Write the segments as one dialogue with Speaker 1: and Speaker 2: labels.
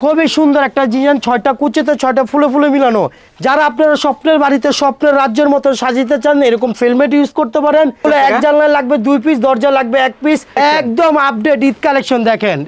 Speaker 1: খুবই সুন্দর একটা ডিজাইন ছয়টা কুচিতে ছয়টা ফুলে ফুলে মিলানো। যারা আপনারা স্বপ্নের বাড়িতে স্বপ্নের রাজ্যের মতো সাজিতে চান এরকম ফিল্মেট ইউজ করতে পারেন। বলে এক জানলায় লাগবে দুই পিস দরজা লাগবে এক পিস একদম আপডেট ঈদ কালেকশন দেখেন।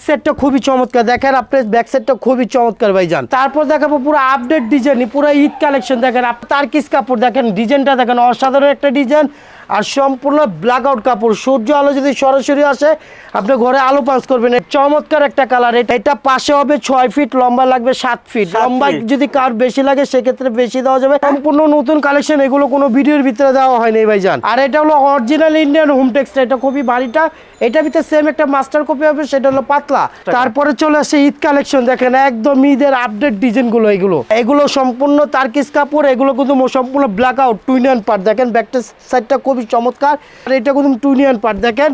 Speaker 1: সেটটা খুবই চমৎকার। দেখেন আপনার ব্যাক সেটটা খুবই চমৎকার ভাইজান। তারপর দেখাবো পুরো আপডেট ডিজাইন পুরো ঈদ কালেকশন দেখেন। আপ- তার কিস কাপড় দেখেন ডিজাইনটা দেখেন অসাধারণ একটা ডিজাইন আর সম্পূর্ণ ব্ল্যাক আউট কাপড়। সূর্য আলো যদি সরাসরি আসে আপনি ঘরে আলো পাস করবেন। চমৎকার একটা কালার এটা এটা পাশে হবে ছয় ফিট লম্বা লাগবে সাত ফিট লম্বা যদি কার বেশি লাগে সেক্ষেত্রে বেশি দেওয়া যাবে। সম্পূর্ণ নতুন কালেকশন এগুলো কোনো ভিডিওর ভিতরে দেওয়া হয়নি ভাইজান। আর এটা হলো অরিজিনাল ইন্ডিয়ান হোম টেক্সটা এটা খুবই বাড়িটা। এটা ভিতরে সেম একটা মাস্টার কপি হবে সেটা হলো পাতলা। তারপরে চলে আসে ঈদ কালেকশন দেখেন একদম ঈদের আপডেট ডিজাইনগুলো এগুলো। এগুলো সম্পূর্ণ তার্কিস কাপড়। এগুলো কিন্তু সম্পূর্ণ ব্ল্যাক আউট টুইনিয়ান পার্ট দেখেন ব্যাকটা সাইডটা খুবই চমৎকার। আর এটা কিন্তু টুনিয়ন পার্ট দেখেন।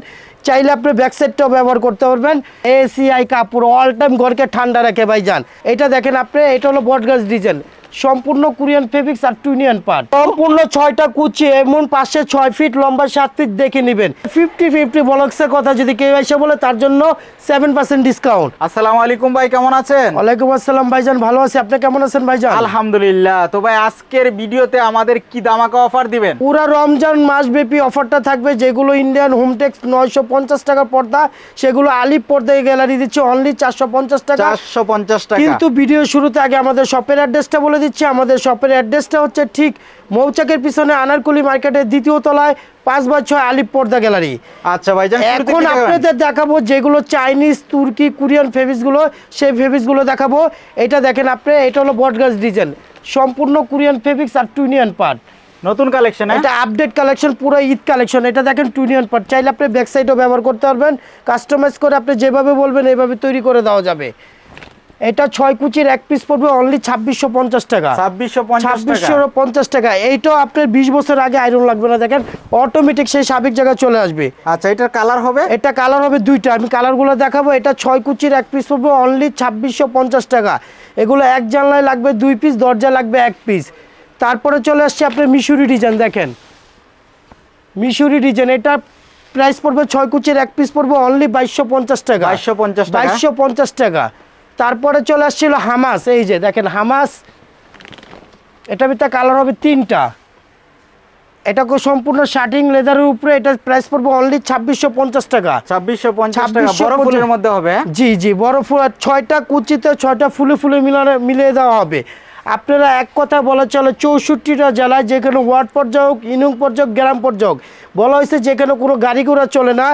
Speaker 1: চাইলে আপনি ব্যাক সাইডটাও ব্যবহার করতে পারবেন। এসিআই কাপড় অল টাইম ঘরকে ঠান্ডা রাখে ভাই যান এটা দেখেন আপনি, এটা হলো বটগাছ ডিজাইন। সম্পূর্ণ কোরিয়ান ফেব্রিক্স আর টুইনিয়ান পার্ট সম্পূর্ণ ছয়টা কুচি এমন পাশে ছয় ফিট লম্বা সাত ফিট দেখে নেবেন। ফিফটি ফিফটি বলক্সের কথা যদি কেউ এসে বলে তার জন্য সেভেন পার্সেন্ট ডিসকাউন্ট
Speaker 2: আসসালামু আলাইকুম ভাই কেমন আছেন?
Speaker 1: ওয়ালাইকুম আসসালাম ভাইজান ভালো আছি। আপনি কেমন আছেন ভাইজান?
Speaker 2: আলহামদুলিল্লাহ। তো ভাই আজকের ভিডিওতে আমাদের কি দামাকা অফার দিবেন?
Speaker 1: পুরা রমজান মাস ব্যাপী অফারটা থাকবে যেগুলো ইন্ডিয়ান হোমটেক্স নয়শো পঞ্চাশ টাকা পর্দা সেগুলো আলিপ পর্দায় গ্যালারি দিচ্ছে অনলি চারশো পঞ্চাশ টাকা।
Speaker 2: চারশো পঞ্চাশ টাকা।
Speaker 1: কিন্তু ভিডিও শুরুতে আগে আমাদের শপের অ্যাড্রেসটা বলে দিচ্ছি আমাদের শপের অ্যাড্রেসটা হচ্ছে ঠিক মৌচাকের পিছনে আনারকুলি মার্কেটের দ্বিতীয় তলায় পাঁচ বাই ছয় আলিপ পর্দা গ্যালারি।
Speaker 2: আচ্ছা শুরুতে
Speaker 1: এখন আপনাদের দেখাবো যেগুলো চাইনিজ তুর্কি কোরিয়ান ফেব্রিক্সগুলো সেই ফেব্রিক্সগুলো দেখাবো। এটা দেখেন আপনি এটা হলো বটগাছ ডিজাইন। সম্পূর্ণ কোরিয়ান ফেব্রিক্স আর টুইনিয়ান পার্ট
Speaker 2: নতুন কালেকশন
Speaker 1: এটা আপডেট কালেকশন পুরো ঈদ কালেকশন এটা দেখেন টুইনিয়ন পার্ট চাইলে আপনি ব্যাক সাইডও ব্যবহার করতে পারবেন। কাস্টমাইজ করে আপনি যেভাবে বলবেন এইভাবে তৈরি করে দেওয়া যাবে। এটা ছয় কুচির এক পিস পড়বে অনলি ছাব্বিশশো পঞ্চাশ টাকা।
Speaker 2: ছাব্বিশশো পঞ্চাশ
Speaker 1: ছাব্বিশশো পঞ্চাশ টাকা। এইটাও আপনার বিশ বছর আগে আয়রন লাগবে না দেখেন। অটোমেটিক সেই সাবেক জায়গায় চলে আসবে।
Speaker 2: আচ্ছা এটার কালার হবে?
Speaker 1: এটা কালার হবে দুইটা। আমি কালারগুলো দেখাবো। এটা ছয় কুচির এক পিস পড়বে অনলি ছাব্বিশশো পঞ্চাশ টাকা। এগুলো এক জানলায় লাগবে দুই পিস দরজা লাগবে এক পিস তারপরে চলে আসছে আপনার মিশুরি ডিজাইন দেখেন। মিশুরি ডিজাইন এটা প্রাইস পড়বে ছয় কুচির এক পিস পড়বে অনলি বাইশশো পঞ্চাশ টাকা।
Speaker 2: 2250 টাকা।
Speaker 1: বাইশশো পঞ্চাশ টাকা। তারপরে চলে আসছিল হামাস এই যে দেখেন হামাস এটা ভিতরে কালার হবে তিনটা। এটা সম্পূর্ণ শার্টিং লেদারের উপরে এটা প্রাইস পড়বে অনলি ছাব্বিশশো পঞ্চাশ টাকা।
Speaker 2: ছাব্বিশশো পঞ্চাশ টাকা
Speaker 1: 2650
Speaker 2: বড় ফুলের মধ্যে হবে?
Speaker 1: জি জি বড় ফুল আর ছয়টা কুচিতে ছয়টা ফুলে ফুলে মিলানো মিলিয়ে দেওয়া হবে। আপনারা এক কথা বলা চলে চৌষট্টিটা জেলায় যেখানে ওয়ার্ড পর্যায়ে হোক ইনুং পর্যায়ে গ্রাম পর্যায়ে হোক বলা হয়েছে যেখানে কোনো গাড়ি ঘোড়া চলে না।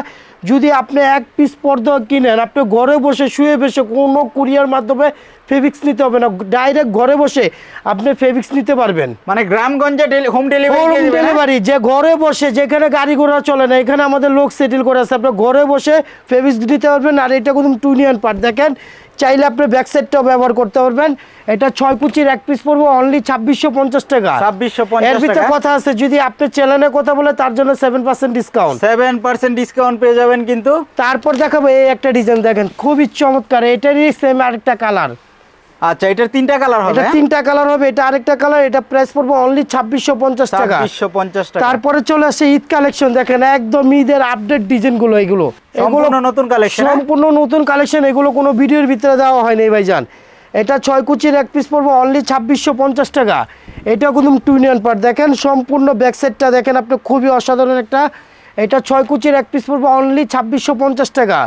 Speaker 1: যদি আপনি এক পিস পর্দা কিনেন আপনি ঘরে বসে শুয়ে বসে কোনো কুরিয়ার মাধ্যমে ফেব্রিক্স নিতে হবে না ডাইরেক্ট ঘরে বসে আপনি ফেব্রিক্স নিতে পারবেন।
Speaker 2: মানে গ্রামগঞ্জে হোম ডেলিভারি
Speaker 1: হোম
Speaker 2: ডেলিভারি
Speaker 1: যে ঘরে বসে যেখানে গাড়ি ঘোড়া চলে না এখানে আমাদের লোক সেটেল করে আছে। আপনি ঘরে বসে ফেব্রিক্স দিতে পারবেন আর এটা কিন্তু টুনিয়ান পার্ট। দেখেন চাইলে আপনি ব্যাক সাইডটাও ব্যবহার করতে পারবেন। এটা ছয় কুচির এক পিস পড়ব অনলি ছাব্বিশশো পঞ্চাশ টাকা।
Speaker 2: 2650
Speaker 1: এর ভিতরে কথা আছে যদি আপনি চ্যানেলে কথা বলে তার জন্য seven percent discount
Speaker 2: seven percent discount পেয়ে যাবেন কিন্তু।
Speaker 1: তারপর দেখাবো এই একটা ডিজাইন দেখেন খুবই চমৎকার এটারই সেম আরেকটা কালার
Speaker 2: আচ্ছা এটার তিনটা কালার হবে
Speaker 1: এটা তিনটা কালার হবে এটা আরেকটা কালার এটা প্রাইস পড়ব অনলি ছাব্বিশশো পঞ্চাশ টাকা।
Speaker 2: ছাব্বিশশো পঞ্চাশ টাকা।
Speaker 1: তারপরে চলে আসে ঈদ কালেকশন দেখেন একদম ঈদের আপডেট ডিজাইনগুলো এগুলো।
Speaker 2: সম্পূর্ণ নতুন কালেকশন
Speaker 1: সম্পূর্ণ নতুন কালেকশন এগুলো কোনো ভিডিওর ভিতরে দেওয়া হয়নি ভাইজান। এটা ছয় কুচির এক পিস পড়ব অনলি ছাব্বিশশো পঞ্চাশ টাকা। এটা কিন্তু টুইনিয়ন পার্ট দেখেন সম্পূর্ণ ব্যাক সাইডটা দেখেন আপনি খুবই অসাধারণ একটা। এটা ছয় কুচির এক পিস পড়ব অনলি ছাব্বিশশো পঞ্চাশ টাকা।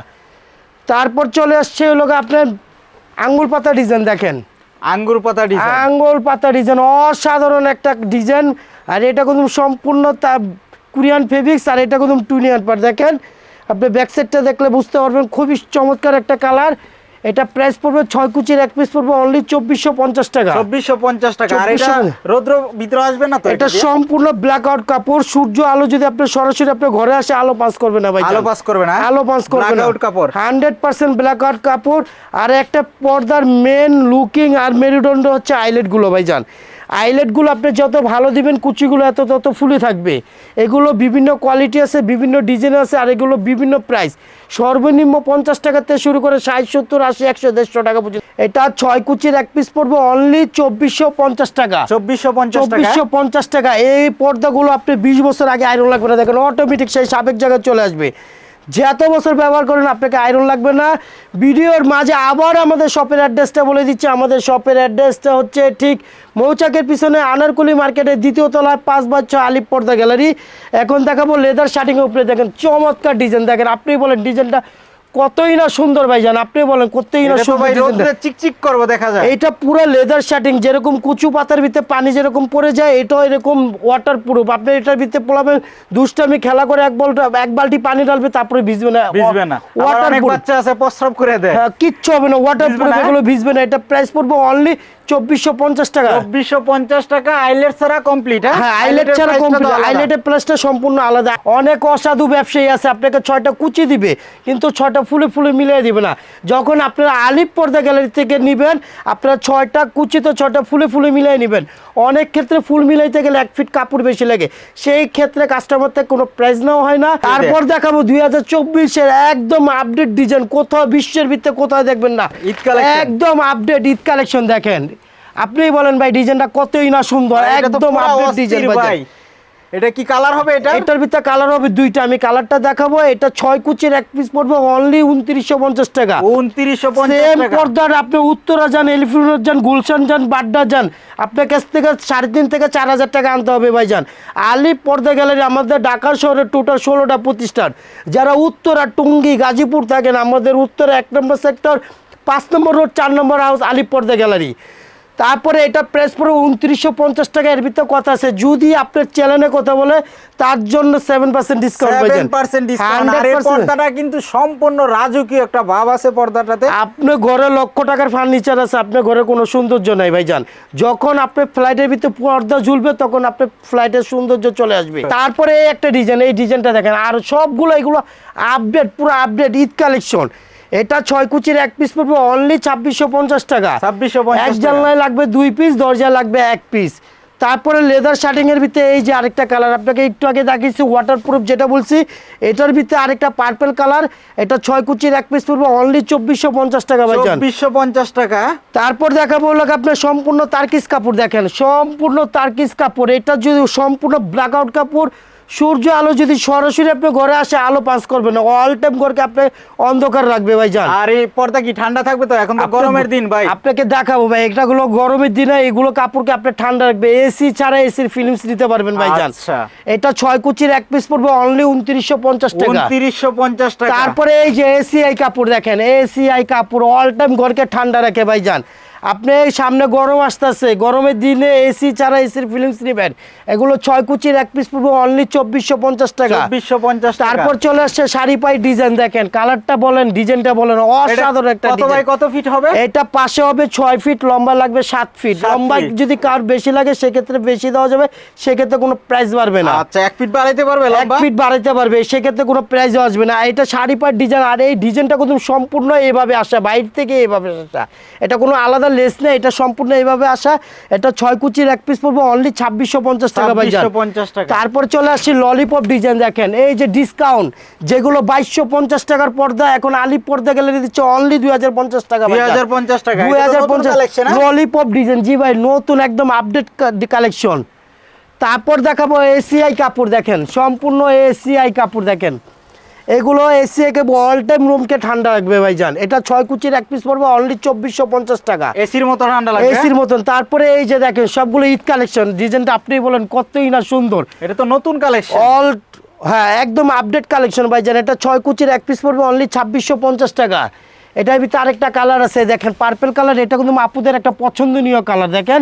Speaker 1: তারপর চলে আসছে হলো আপনার আঙ্গুর পাতা ডিজাইন দেখেন।
Speaker 2: আঙ্গুর পাতা ডিজাইন
Speaker 1: আঙ্গুর পাতা ডিজাইন অসাধারণ একটা ডিজাইন আর এটা কিন্তু সম্পূর্ণ তা কুরিয়ান ফেব্রিক্স আর এটা কিন্তু টুনিয়ান পার দেখেন আপনি ব্যাক সাইডটা দেখলে বুঝতে পারবেন খুবই চমৎকার একটা কালার এটা প্রাইস পড়বে ছয় কুচির এক পিস পড়বে অনলি চব্বিশশো পঞ্চাশ টাকা।
Speaker 2: চব্বিশশো পঞ্চাশ টাকা। আর এটা
Speaker 1: 2450
Speaker 2: রৌদ্র ভিতরে আসবে না তো
Speaker 1: এটা সম্পূর্ণ ব্ল্যাক আউট কাপড় সূর্য আলো যদি আপনি সরাসরি আপনার ঘরে আসে আলো পাস করবে না ভাই
Speaker 2: আলো পাস করবে না?
Speaker 1: আলো পাস করবে না।
Speaker 2: আউট কাপড়।
Speaker 1: হান্ড্রেড পার্সেন্ট ব্ল্যাক আউট কাপড়। আর একটা পর্দার মেন লুকিং আর মেরুদণ্ড হচ্ছে আইলেটগুলো ভাইজান আইলেট গুলো আপনি যত ভালো দিবেন কুচিগুলো এত তত ফুলে থাকবে। এগুলো বিভিন্ন কোয়ালিটি আছে বিভিন্ন ডিজাইন আছে আর এগুলো বিভিন্ন প্রাইস সর্বনিম্ন পঞ্চাশ টাকা থেকে শুরু করে ষাট সত্তর আশি একশো দেড়শো টাকা পর্যন্ত। এটা ছয় কুচির এক পিস পড়বে অনলি চব্বিশশো পঞ্চাশ টাকা।
Speaker 2: চব্বিশশো
Speaker 1: চব্বিশশো পঞ্চাশ টাকা। এই পর্দাগুলো আপনি বিশ বছর আগে আয়রন লাগবে না। দেখেন অটোমেটিক সেই সাবেক জায়গায় চলে আসবে। যে এত বছর ব্যবহার করেন, আপনাকে আয়রন লাগবে না। ভিডিওর মাঝে আবার আমাদের শপের অ্যাড্রেসটা বলে দিচ্ছি। আমাদের শপের অ্যাড্রেসটা হচ্ছে ঠিক মৌচাকের পিছনে আনারকুলি মার্কেটের দ্বিতীয় তলায় পাঁচ বা ছয় আলিপ পর্দা গ্যালারি। এখন দেখাবো লেদার শার্টিংয়ের উপরে দেখেন, চমৎকার ডিজাইন দেখেন, আপনি বলেন ডিজাইনটা কতই না সুন্দর ভাইজান আপনি বলেন কতই না সুন্দর
Speaker 2: ভাই চিকচিক করব দেখা যায়।
Speaker 1: এইটা পুরো লেদার শার্টিং যেরকম কুচু পাতার ভিতরে পানি যেরকম পড়ে যায় এটাও এরকম ওয়াটার প্রুফ আপনি এটার ভিতরে পোলাবেন দুষ্টামি খেলা করে এক বলটা এক বালতি পানি ডালবে তারপরে ভিজবে না।
Speaker 2: ভিজবে না।
Speaker 1: ওয়াটার প্রুফ
Speaker 2: বাচ্চা আছে প্রস্রাব করে দেয়।
Speaker 1: কিচ্ছু হবে না ওয়াটার প্রুফ এগুলো ভিজবে না। এটা প্রাইস পড়বে অনলি চব্বিশশো পঞ্চাশ টাকা।
Speaker 2: চব্বিশশো পঞ্চাশ টাকা আইলেট ছাড়া কমপ্লিট
Speaker 1: হ্যাঁ? আইলেট ছাড়া কমপ্লিট আইলেটের প্লাসটা সম্পূর্ণ আলাদা। অনেক অসাধু ব্যবসায়ী আছে আপনাকে ছয়টা কুচি দিবে কিন্তু ছয়টা ফুলে ফুলে মিলিয়ে দিবে না। যখন আপনারা আলিপ পর্দা গ্যালারি থেকে নেবেন আপনারা ছয়টা কুচি তো ছয়টা ফুলে ফুলে মিলিয়ে নেবেন। অনেক ক্ষেত্রে ফুল মিলাইতে গেলে এক ফিট কাপড় বেশি লাগে। সেই ক্ষেত্রে কাস্টমার থেকে কোনো প্রাইস নেওয়া হয় না। তারপর দেখাবো দুই হাজার চব্বিশের একদম আপডেট ডিজাইন কোথাও বিশ্বের ভিত্তে কোথাও দেখবেন না।
Speaker 2: ঈদ
Speaker 1: একদম আপডেট ঈদ কালেকশন দেখেন। আপনিই বলেন ভাই ডিজাইনটা কতই না সুন্দর। একদম আপডেট ডিজাইন ভাই।
Speaker 2: এটা কি কালার হবে এটা?
Speaker 1: এটার ভিতরে কালার হবে দুইটা। আমি কালারটা দেখাবো। এটা ছয় কুচির এক পিস পড়বে অনলি উনত্রিশশো পঞ্চাশ টাকা।
Speaker 2: উনত্রিশশো পঞ্চাশ
Speaker 1: সেম পর্দার আপনি উত্তরা যান এলিফিউর যান গুলশান যান বাড্ডা যান আপনার কাছ থেকে সাড়ে তিন থেকে চার হাজার টাকা আনতে হবে ভাই যান আলিপ পর্দা গ্যালারি আমাদের ঢাকা শহরে টোটাল ষোলোটা প্রতিষ্ঠান। যারা উত্তরা টুঙ্গি গাজীপুর থাকেন আমাদের উত্তরা এক নম্বর সেক্টর পাঁচ নম্বর রোড চার নম্বর হাউস আলিপ পর্দা গ্যালারি। তারপরে এটা প্রাইস পড়ে উনত্রিশশো পঞ্চাশ টাকা এর ভিতরে কথা আছে। যদি আপনার চ্যানেলে কথা বলে তার জন্য seven percent discount
Speaker 2: seven percent discount আর এই পর্দাটা কিন্তু সম্পূর্ণ রাজকীয় একটা ভাব আছে পর্দাটাতে।
Speaker 1: আপনি ঘরে লক্ষ টাকার ফার্নিচার আছে আপনার ঘরে কোনো সৌন্দর্য নাই ভাইজান। যখন আপনি ফ্লাইটের ভিতরে পর্দা ঝুলবে তখন আপনার ফ্লাইটের সৌন্দর্য চলে আসবে। তারপরে এই একটা ডিজাইন এই ডিজাইনটা দেখেন আর সবগুলো এগুলো আপডেট পুরো আপডেট ঈদ কালেকশন এটা ছয় কুচির এক পিস পড়বে অনলি ছাব্বিশশো পঞ্চাশ টাকা।
Speaker 2: 2650
Speaker 1: এক জানলায় লাগবে দুই পিস দরজা লাগবে এক পিস তারপরে লেদার শার্টিং এর ভিতরে এই যে আরেকটা কালার আপনাকে একটু আগে দেখিয়েছি ওয়াটারপ্রুফ যেটা বলছি এটার ভিতরে আরেকটা পার্পল কালার এটা ছয় কুচির এক পিস পড়বে অনলি চব্বিশশো পঞ্চাশ টাকা ভাইজান
Speaker 2: চব্বিশশো পঞ্চাশ টাকা।
Speaker 1: তারপর দেখাবো হলো আপনার সম্পূর্ণ তার্কিস কাপড় দেখেন সম্পূর্ণ তার্কিস কাপড়। এটা যদি সম্পূর্ণ ব্ল্যাক আউট কাপড় সূর্য আলো যদি সরাসরি আপনি ঘরে আসে আলো পাস করবে না। অল টাইম ঘরকে আপনি অন্ধকার রাখবে ভাই যান
Speaker 2: আর এই পর্দা কি ঠান্ডা থাকবে তো? এখন তো গরমের দিন ভাই।
Speaker 1: আপনাকে দেখাবো ভাই এটা গুলো গরমের দিনে এগুলো কাপড়কে আপনি ঠান্ডা রাখবে। এসি ছাড়া এসির ফিল্মস নিতে পারবেন ভাই যান
Speaker 2: আচ্ছা।
Speaker 1: এটা ছয় কুচির এক পিস পড়বে অনলি উনত্রিশশো পঞ্চাশ টাকা।
Speaker 2: উনত্রিশশো পঞ্চাশ টাকা।
Speaker 1: তারপরে এই যে এসি আই কাপড় দেখেন এসি আই কাপড় অল টাইম ঘরকে ঠান্ডা রাখে ভাইজান। আপনি সামনে গরম আসতেছে গরমের দিনে এসি ছাড়া এসির ফিলিংস নেবেন। এগুলো ছয় কুচির এক পিস পড়বে অনলি চব্বিশশো পঞ্চাশ টাকা।
Speaker 2: চব্বিশশো পঞ্চাশ
Speaker 1: তারপর চলে আসছে শাড়ি পাই ডিজাইন দেখেন কালারটা বলেন ডিজাইনটা বলেন অসাধারণ একটা
Speaker 2: কত
Speaker 1: ডিজাইন
Speaker 2: কত ফিট হবে?
Speaker 1: এটা পাশে হবে ছয় ফিট লম্বা লাগবে সাত ফিট লম্বা যদি কার বেশি লাগে সেক্ষেত্রে বেশি দেওয়া যাবে সেক্ষেত্রে কোনো প্রাইস বাড়বে না।
Speaker 2: আচ্ছা এক ফিট বাড়াইতে পারবে
Speaker 1: এক ফিট বাড়াইতে পারবে সেক্ষেত্রে কোনো প্রাইস আসবে না। এটা শাড়ি পাই ডিজাইন আর এই ডিজাইনটা কিন্তু সম্পূর্ণ এভাবে আসা বাইরে থেকে এভাবে আসা। এটা কোনো আলাদা লেস নেই এটা সম্পূর্ণ এভাবে আসা। এটা ছয় কুচির এক পিস পড়বে অনলি ছাব্বিশশো পঞ্চাশ টাকা ভাই
Speaker 2: 2650 টাকা।
Speaker 1: তারপর চলে আসছি ললিপপ ডিজাইন দেখেন। এই যে ডিসকাউন্ট যেগুলো বাইশশো পঞ্চাশ টাকার পর্দা এখন আলিপ পর্দা গেলে দিচ্ছে অনলি দুই হাজার পঞ্চাশ টাকা
Speaker 2: 2050 টাকা।
Speaker 1: দুই হাজার পঞ্চাশ
Speaker 2: হ্যাঁ?
Speaker 1: ললিপপ ডিজাইন জি ভাই নতুন একদম আপডেট কালেকশন তারপর দেখাবো এসিআই কাপড় দেখেন। সম্পূর্ণ এসিআই কাপড় দেখেন। এগুলো এসি কে অল টাইম রুমকে ঠান্ডা রাখবে ভাইজান। এটা ছয় কুচির এক পিস পড়বে অনলি চব্বিশশো পঞ্চাশ টাকা।
Speaker 2: এসির মতো ঠান্ডা লাগবে
Speaker 1: এসির মতন। তারপরে এই যে দেখেন সবগুলো ঈদ কালেকশন ডিজাইনটা আপনি বলেন কতই না সুন্দর।
Speaker 2: এটা তো নতুন কালেকশন
Speaker 1: অল হ্যাঁ একদম আপডেট কালেকশন ভাইজান। এটা ছয় কুচির এক পিস পড়বে অনলি ছাব্বিশশো পঞ্চাশ টাকা। এটার ভিতরে আরেকটা কালার আছে দেখেন পার্পেল কালার এটা কিন্তু আপুদের একটা পছন্দনীয় কালার দেখেন।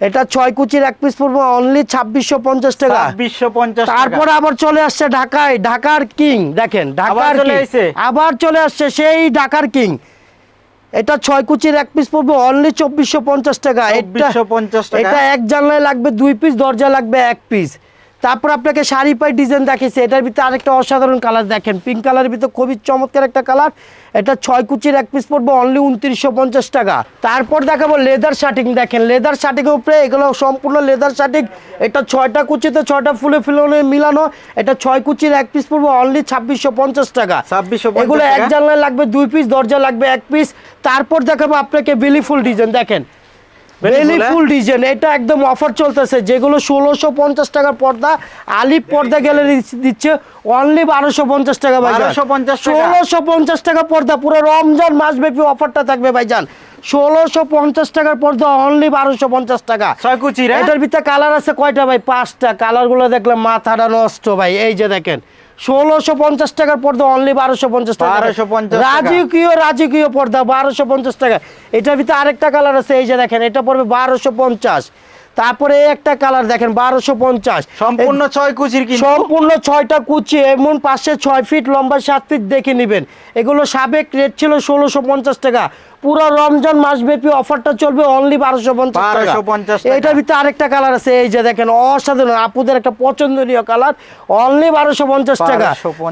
Speaker 1: এটা ছয় কুচির এক পিস পড়ব অনলি ছাব্বিশশো পঞ্চাশ টাকা।
Speaker 2: ছাব্বিশশো পঞ্চাশ
Speaker 1: তারপরে আবার চলে আসছে ঢাকায় ঢাকার কিং দেখেন ঢাকার? আবার চলে আসছে সেই ঢাকার কিং। এটা ছয় কুচির এক পিস পড়ব অনলি চব্বিশশো পঞ্চাশ টাকা। এটা
Speaker 2: 2450 টাকা।
Speaker 1: এটা এক জানলায় লাগবে দুই পিস দরজা লাগবে এক পিস তারপর আপনাকে শাড়ি পাই ডিজাইন দেখিয়েছে এটার ভিতরে আরেকটা অসাধারণ কালার দেখেন। পিঙ্ক কালারের ভিতরে খুবই চমৎকার একটা কালার এটা ছয় কুচির এক পিস পড়ব অনলি উনত্রিশশো পঞ্চাশ টাকা। তারপর দেখাবো লেদার শার্টিং দেখেন। লেদার শার্টিংয়ের উপরে এগুলো সম্পূর্ণ লেদার শার্টিং এটা ছয়টা কুচিতে ছয়টা ফুলে ফুলে মিলানো। এটা ছয় কুচির এক পিস পড়ব অনলি ছাব্বিশশো পঞ্চাশ টাকা।
Speaker 2: 2650
Speaker 1: এগুলো এক জানলায় লাগবে দুই পিস দরজা লাগবে এক পিস তারপর দেখাবো আপনাকে বিলিফুল ডিজাইন দেখেন। বেলি? ফুল ডিজাইন এটা একদম অফার চলতেছে যেগুলো ষোলোশো পঞ্চাশ টাকার পর্দা আলিপ পর্দা দিচ্ছে অনলি বারোশো পঞ্চাশ টাকা ভাই
Speaker 2: 1250
Speaker 1: ষোলোশো পঞ্চাশ টাকা পর্দা পুরো রমজান মাসব্যাপী অফারটা থাকবে ভাইজান। ষোলোশো পঞ্চাশ টাকার পর্দা অনলি বারোশো পঞ্চাশ টাকা।
Speaker 2: ছয় কুচির হ্যাঁ?
Speaker 1: এটার ভিতরে কালার আছে কয়টা ভাই? পাঁচটা। কালারগুলো দেখলে মাথাটা নষ্ট ভাই এই যে দেখেন। ষোলোশো পঞ্চাশ টাকার পর্দা অনলি বারোশো পঞ্চাশ টাকা।
Speaker 2: 1250
Speaker 1: রাজকীয় রাজকীয় পর্দা বারোশো পঞ্চাশ টাকা। এটার ভিতরে আরেকটা কালার আছে এই যে দেখেন এটা পড়বে বারোশো পঞ্চাশ। তারপরে একটা কালার দেখেন বারোশো পঞ্চাশ।
Speaker 2: সম্পূর্ণ ছয় কুচির
Speaker 1: সম্পূর্ণ ছয়টা কুচি এমন পাশে ছয় ফিট লম্বা সাত ফিট দেখে নেবেন। এগুলো সাবেক রেট ছিল ষোলোশো পঞ্চাশ টাকা। পুরো রমজান মাসব্যাপী অফারটা চলবে অনলি বারোশো পঞ্চাশ টাকা।
Speaker 2: 1250 টাকা।
Speaker 1: এটার ভিতরে আরেকটা কালার আছে এই যে দেখেন অসাধারণ আপুদের একটা পছন্দনীয় কালার অনলি বারোশো পঞ্চাশ টাকা।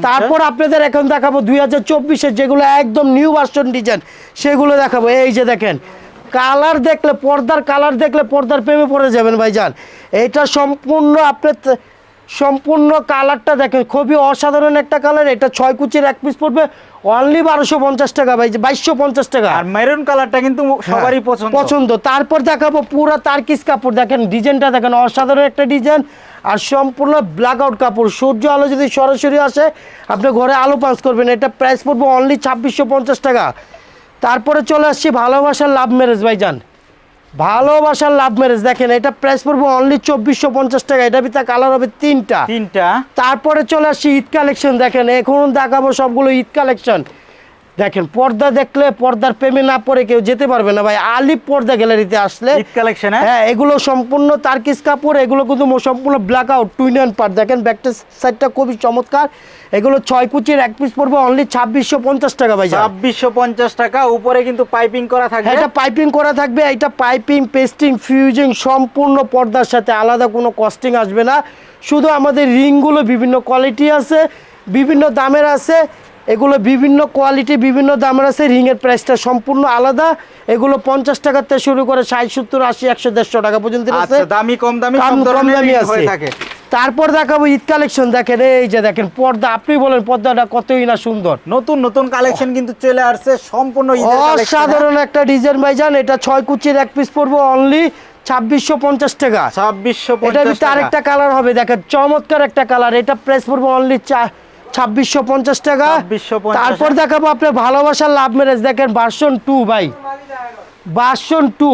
Speaker 1: তারপর আপনাদের এখন দেখাবো দুই হাজার চব্বিশের যেগুলো একদম নিউ ভার্সন ডিজাইন সেগুলো দেখাবো। এই যে দেখেন কালার দেখলে পর্দার কালার দেখলে পর্দার প্রেমে পড়ে যাবেন ভাইজান। এটা সম্পূর্ণ আপনার সম্পূর্ণ কালারটা দেখেন খুবই অসাধারণ একটা কালার। এটা ছয় কুচির এক পিস পড়বে অনলি বারোশো পঞ্চাশ টাকা ভাই বাইশশো পঞ্চাশ টাকা।
Speaker 2: আর মেরুন কালারটা কিন্তু সবারই
Speaker 1: হ্যাঁ,
Speaker 2: পছন্দ।
Speaker 1: পছন্দ। তারপর দেখাবো পুরো তারকিস কাপড়। দেখেন ডিজাইনটা দেখেন অসাধারণ একটা ডিজাইন আর সম্পূর্ণ ব্ল্যাক আউট কাপড়। সূর্য আলো যদি সরাসরি আসে আপনি ঘরে আলো পাস করবেন। এটা প্রাইস পড়বে অনলি ছাব্বিশশো পঞ্চাশ টাকা। তারপরে চলে আসছি ভালোবাসার লাভ ম্যারেজ ভাইজান। ভালোবাসার লাভ ম্যারেজ দেখেন এটা প্রাইস পড়ব অনলি চব্বিশশো পঞ্চাশ টাকা এটা ভিতরে কালার হবে তিনটা।
Speaker 2: তিনটা।
Speaker 1: তারপরে চলে আসছি ঈদ কালেকশন দেখেন এখন দেখাবো সবগুলো ঈদ কালেকশন দেখেন পর্দা দেখলে পর্দার প্রেমে না পড়ে কেউ যেতে পারবে না ভাই। আলিপ পর্দা গ্যালারিতে আসলে
Speaker 2: কালেকশন
Speaker 1: হ্যাঁ? এগুলো সম্পূর্ণ তার্কিস কাপড় এগুলো কিন্তু সম্পূর্ণ blackout twin and part দেখেন ব্যাকটা সাইডটা খুবই চমৎকার। এগুলো ছয় কুচির এক পিস পড়বে অনলি ছাব্বিশশো পঞ্চাশ টাকা ভাই
Speaker 2: ছাব্বিশশো পঞ্চাশ টাকা উপরে কিন্তু পাইপিং করা থাকবে।
Speaker 1: এটা পাইপিং করা থাকবে এটা পাইপিং পেস্টিং ফিউজিং সম্পূর্ণ পর্দার সাথে আলাদা কোনো কস্টিং আসবে না। শুধু আমাদের রিংগুলো বিভিন্ন কোয়ালিটি আছে বিভিন্ন দামের আছে এগুলো বিভিন্ন কোয়ালিটি বিভিন্ন দামের আছে রিংয়ের প্রাইসটা সম্পূর্ণ আলাদা। এগুলো পঞ্চাশ টাকার থেকে শুরু করে ষাট সত্তর আশি একশো দেড়শো টাকা পর্যন্ত আছে
Speaker 2: আচ্ছা দামি কম দামি
Speaker 1: কম দামি আছে। তারপর দেখাবো ঈদ কালেকশন দেখেন এই যে দেখেন পর্দা আপনি বলেন পর্দাটা কতই না সুন্দর।
Speaker 2: নতুন নতুন কালেকশন কিন্তু চলে আসছে সম্পূর্ণ হ্যাঁ?
Speaker 1: অসাধারণ একটা ডিজাইন ভাইজান এটা ছয় কুচির এক পিস পড়ব অনলি ছাব্বিশশো পঞ্চাশ টাকা।
Speaker 2: ছাব্বিশশো
Speaker 1: এটার ভিতরে আরেকটা কালার হবে দেখেন চমৎকার একটা কালার এটা প্রাইস পড়ব অনলি ছাব্বিশশো পঞ্চাশ টাকা। তারপর দেখাবো আপনার ভালোবাসার লাভ ম্যারেজ। দেখেন ভার্সন টু ভাই। ভার্সন টু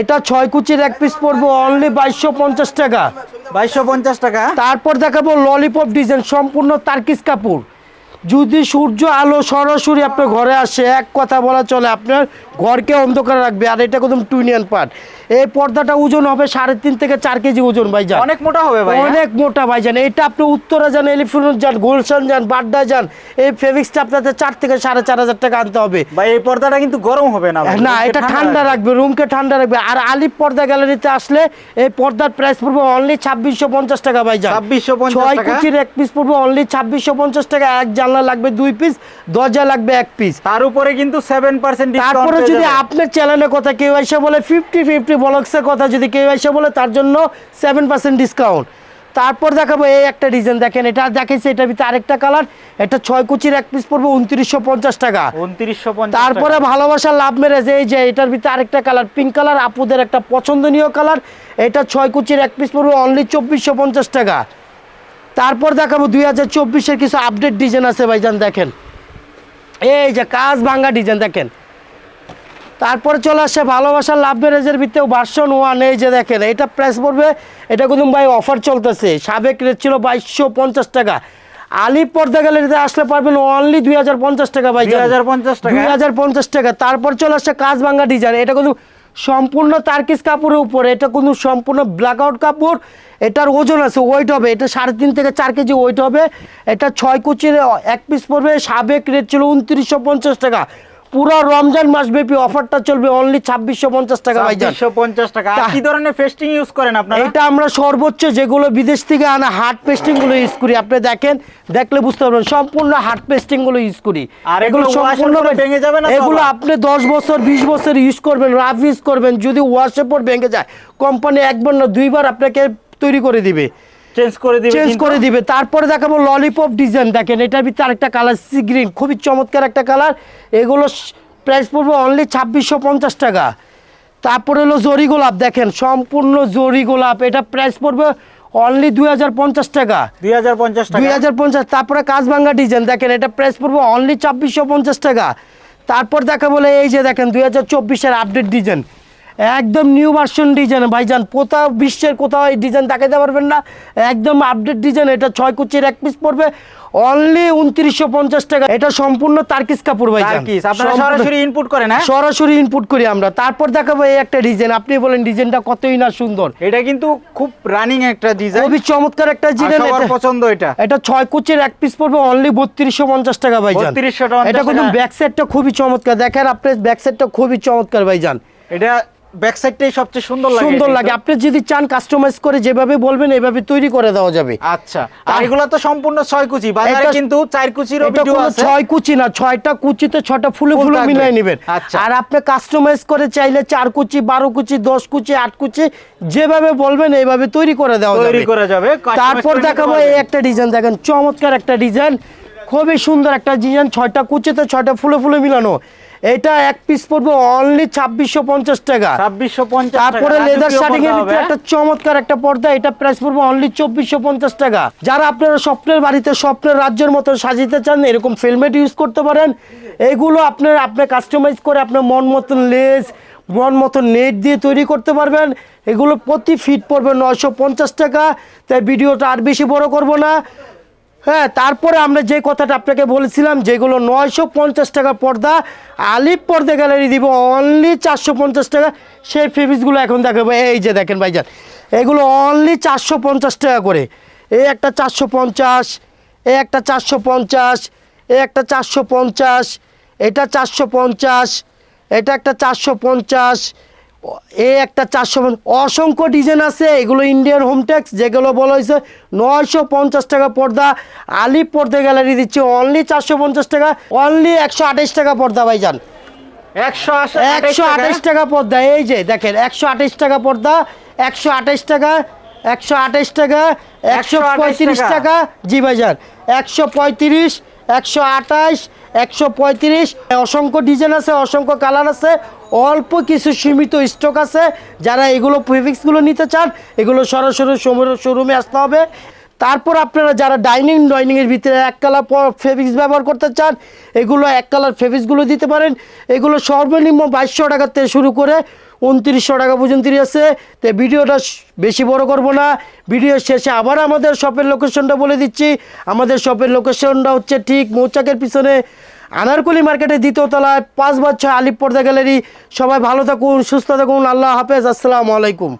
Speaker 1: এটা ছয় কুচির এক পিস পড়ব অনলি বাইশশো পঞ্চাশ টাকা।
Speaker 2: বাইশশো পঞ্চাশ টাকা।
Speaker 1: তারপর দেখাবো ললিপপ ডিজাইন সম্পূর্ণ তার্কিস কাপড় যদি সূর্য আলো সরাসরি আপনার ঘরে আসে এক কথা বলা চলে আপনার ঘরকে অন্ধকার রাখবে। আর এটা একদম টুইনিয়ান পার্ট এই পর্দাটা ওজন হবে সাড়ে তিন থেকে চার কেজি ওজন ভাই যান
Speaker 2: অনেক মোটা হবে ভাই হ্যাঁ?
Speaker 1: অনেক মোটা ভাই যান এটা আপনি উত্তরা যান এলিফেন্ট যান গুলশান যান বাড্ডা যান এই ফেভিক্সটা আপনাদের চার থেকে সাড়ে চার হাজার টাকা আনতে হবে।
Speaker 2: ভাই এই পর্দাটা কিন্তু গরম হবে না
Speaker 1: না এটা ঠান্ডা রাখবে। রুমকে ঠান্ডা রাখবে। আর আলিপ পর্দা গ্যালারিতে আসলে এই পর্দার প্রাইস পড়বে অনলি ছাব্বিশশো পঞ্চাশ টাকা ভাই যান
Speaker 2: 2650
Speaker 1: ছয়
Speaker 2: টাকা।
Speaker 1: কুচির এক পিস পড়বে অনলি ছাব্বিশশো পঞ্চাশ টাকা এক জানলা লাগবে দুই পিস দরজা লাগবে এক পিস
Speaker 2: তার উপরে কিন্তু সেভেন পার্সেন্ট
Speaker 1: তারপরে যদি আপনার চ্যানেলের কথা কেউ এসে বলে ফিফটি ফিফটি ব্লগসের কথা যদি কেউ এসে বলে তার জন্য সেভেন পার্সেন্ট ডিসকাউন্ট তারপর দেখাবো এই একটা ডিজাইন দেখেন এটা দেখেছি এটার ভিতরে আরেকটা কালার এটা ছয় কুচির এক পিস পড়বে উনত্রিশশো পঞ্চাশ টাকা।
Speaker 2: উনত্রিশশো
Speaker 1: তারপরে ভালোবাসা লাভ মেরেজ এই যে এটার ভিতরে আরেকটা কালার পিঙ্ক কালার আপুদের একটা পছন্দনীয় কালার এটা ছয় কুচির এক পিস পড়বে অনলি চব্বিশশো পঞ্চাশ টাকা। তারপর দেখাবো দুই হাজার চব্বিশের কিছু আপডেট ডিজাইন আছে ভাইজান দেখেন। এই যে কাজ ভাঙ্গা ডিজাইন দেখেন। তারপরে চলে আসছে ভালোবাসার লাভ ম্যারেজের ভিতরেও ভার্সন ওয়ান এই যে দেখেন এটা প্রাইস পড়বে এটা কিন্তু ভাই অফার চলতেছে। সাবেক রেট ছিল বাইশশো পঞ্চাশ টাকা। আলি পর্দা গ্যালারিতে আসলে পারবেন অনলি দুই হাজার পঞ্চাশ টাকা ভাই
Speaker 2: 2050 টাকা?
Speaker 1: দুই হাজার পঞ্চাশ টাকা। তারপর চলে আসছে কাজ ভাঙ্গা ডিজাইন এটা কিন্তু সম্পূর্ণ তার্কিস কাপড়ের উপরে। এটা কিন্তু সম্পূর্ণ ব্ল্যাক আউট কাপড়। এটার ওজন আছে ওয়েট হবে। এটা সাড়ে তিন থেকে চার কেজি ওয়েট হবে। এটা ছয় কুচির এক পিস পড়বে। সাবেক রেট ছিল উনত্রিশশো পঞ্চাশ টাকা। পুরো রমজান মাসব্যাপী অফারটা চলবে অনলি ছাব্বিশশো পঞ্চাশ টাকা
Speaker 2: ছাব্বিশশো পঞ্চাশ টাকা। কি ধরনের ফেস্টিং ইউজ করেন আপনারা?
Speaker 1: এটা আমরা সর্বোচ্চ যেগুলো বিদেশ থেকে আনা হার্ড পেস্টিংগুলো ইউজ করি। আপনি দেখেন দেখলে বুঝতে পারবেন সম্পূর্ণ হার্ড পেস্টিংগুলো ইউজ করি।
Speaker 2: আর এগুলো করে ভেঙে যাবে না
Speaker 1: এগুলো আপনি দশ বছর বিশ বছর ইউজ করবেন রাফ ইউজ করবেন যদি ওয়াশে পর ভেঙে যায় কোম্পানি একবার না দুইবার আপনাকে তৈরি করে দিবে।
Speaker 2: চেঞ্জ করে দিবেন
Speaker 1: চেঞ্জ করে দিবে। তারপরে দেখাবো ললিপপ ডিজাইন দেখেন এটার ভিতরে আরেকটা কালার সি গ্রিন খুবই চমৎকার একটা কালার এগুলো প্রাইস পড়বে অনলি ছাব্বিশশো পঞ্চাশ টাকা। তারপরে হলো জরি গোলাপ। দেখেন সম্পূর্ণ জরি গোলাপ। এটা প্রাইস পড়বে অনলি দুই হাজার পঞ্চাশ টাকা।
Speaker 2: দুই হাজার পঞ্চাশ
Speaker 1: দুই হাজার পঞ্চাশ। তারপরে কাজভাঙ্গা ডিজাইন দেখেন এটা প্রাইস পড়বে অনলি ছাব্বিশশো পঞ্চাশ টাকা। তারপর দেখা বলে এই যে দেখেন দুই হাজার চব্বিশের আপডেট ডিজাইন একদম নিউ ভার্সন ডিজাইন ভাইজান কোথাও বিশ্বের কোথাও এই ডিজাইন দেখাতে পারবেন না। একদম আপডেট ডিজাইন এটা ছয় কুচির এক পিস পড়বে। অনলি উনত্রিশশো পঞ্চাশ টাকা। এটা সম্পূর্ণ তার্কিস কাপড় ভাই
Speaker 2: সরাসরি ইনপুট করেন হ্যাঁ?
Speaker 1: সরাসরি ইনপুট করি আমরা। তারপর দেখাবো এই একটা ডিজাইন আপনি বলেন ডিজাইনটা কতই না সুন্দর।
Speaker 2: এটা কিন্তু খুব রানিং একটা ডিজাইন
Speaker 1: খুবই চমৎকার একটা ডিজাইন এটা
Speaker 2: পছন্দ এটা।
Speaker 1: এটা ছয় কুচির এক পিস পড়বে। অনলি বত্রিশশো পঞ্চাশ টাকা ভাইজান।
Speaker 2: 3250
Speaker 1: এটা কিন্তু ব্যাক সাইডটা খুবই চমৎকার। দেখেন আপনার ব্যাক সাইডটা খুবই চমৎকার ভাইজান।
Speaker 2: এটা ব্যাক সাইডটাই সবচেয়ে সুন্দর লাগে
Speaker 1: সুন্দর লাগে। আপনি যদি চান কাস্টমাইজ করে যেভাবে বলবেন এভাবে তৈরি করে দেওয়া যাবে।
Speaker 2: আচ্ছা আর এগুলো তো সম্পূর্ণ ছয় কুচি। বাজারে কিন্তু চার কুচিরও ভিডিও আছে।
Speaker 1: ছয় কুচি না ছয়টা কুচিতে ছয়টা ফুলে
Speaker 2: ফুলে
Speaker 1: মিলাই নেবেন।
Speaker 2: আচ্ছা।
Speaker 1: আর আপনি কাস্টমাইজ করে চাইলে চার কুচি বারো কুচি দশ কুচি আট কুচি যেভাবে বলবেন এইভাবে তৈরি করে দেওয়া যাবে।
Speaker 2: তৈরি করা যাবে।
Speaker 1: তারপর দেখাবো এই একটা ডিজাইন দেখেন চমৎকার একটা ডিজাইন খুবই সুন্দর একটা ডিজাইন ছয়টা কুচিতে ছয়টা ফুলে ফুলে মিলানো। এটা এক পিস পড়বে অনলি ছাব্বিশশো পঞ্চাশ টাকা।
Speaker 2: ছাব্বিশশো পঞ্চাশ
Speaker 1: তারপরে লেদার শার্টিং এর ভিতরে একটা চমৎকার একটা পর্দা এটা প্রাইস পড়বে অনলি চব্বিশশো পঞ্চাশ টাকা। যারা আপনারা স্বপ্নের বাড়িতে স্বপ্নের রাজ্যের মতো সাজিতে চান এরকম ফিলমেট ইউজ করতে পারেন। এগুলো আপনার আপনি কাস্টমাইজ করে আপনার মন মতন লেস মন মতন নেট দিয়ে তৈরি করতে পারবেন। এগুলো প্রতি ফিট পড়বে নয়শো পঞ্চাশ টাকা। তাই ভিডিওটা আর বেশি বড় করব না। হ্যাঁ তারপরে আমরা যে কথাটা আপনাকে বলেছিলাম, যেগুলো নয়শো পঞ্চাশ টাকা পর্দা, আলিপ পর্দা গ্যালারি দিব অনলি চারশো পঞ্চাশ টাকা। সেই ফেব্রিক্সগুলো এখন দেখাবো। এই যে দেখেন ভাইজান, এগুলো অনলি চারশো পঞ্চাশ টাকা করে। এই একটা চারশো পঞ্চাশ এই একটা চারশো পঞ্চাশ এই একটা চারশো পঞ্চাশ, এটা চারশো পঞ্চাশ, এটা একটা চারশো পঞ্চাশ এ একটা চারশো অসংখ্য ডিজাইন আছে এগুলো ইন্ডিয়ান হোমটেক্স যেগুলো বলা হয়েছে নয়শো পঞ্চাশ টাকা পর্দা। আলিপ পর্দা গ্যালারি দিচ্ছে অনলি চারশো পঞ্চাশ টাকা অনলি একশো আঠাশ টাকা পর্দা ভাইজান।
Speaker 2: একশো
Speaker 1: একশো আঠাশ টাকা পর্দা এই যে দেখেন একশো আঠাশ টাকা পর্দা একশো আঠাশ টাকা একশো আঠাশ টাকা একশো
Speaker 2: 128
Speaker 1: পঁয়ত্রিশ
Speaker 2: টাকা।
Speaker 1: টাকা। জি ভাইজান একশো পঁয়ত্রিশ একশো আঠাশ একশো পঁয়ত্রিশ। অসংখ্য ডিজাইন আছে, অসংখ্য কালার আছে। অল্প কিছু সীমিত স্টক আছে। যারা এগুলো প্রিফিক্সগুলো নিতে চান, এগুলো সরাসরি শোরুমে আসতে হবে। তারপর আপনারা যারা ডাইনিং ডাইনিংয়ের ভিতরে এক কালার ফেব্রিক্স ব্যবহার করতে চান, এগুলো এক কালার ফেব্রিক্সগুলো দিতে পারেন। এগুলো সর্বনিম্ন বাইশশো থেকে শুরু করে উনত্রিশশো টাকা পর্যন্ত আছে তো ভিডিওটা বেশি বড় করব না। ভিডিও শেষে আবার আমাদের শপের লোকেশনটা বলে দিচ্ছি। আমাদের শপের লোকেশনটা হচ্ছে ঠিক মৌচাকের পিছনে আনারকুলি মার্কেটের দ্বিতীয় তলায়, পাঁচ বছর আলিপ পর্দা গ্যালারি। সবাই ভালো থাকুন, সুস্থ থাকুন, আল্লাহ হাফেজ, আসসালামু আলাইকুম।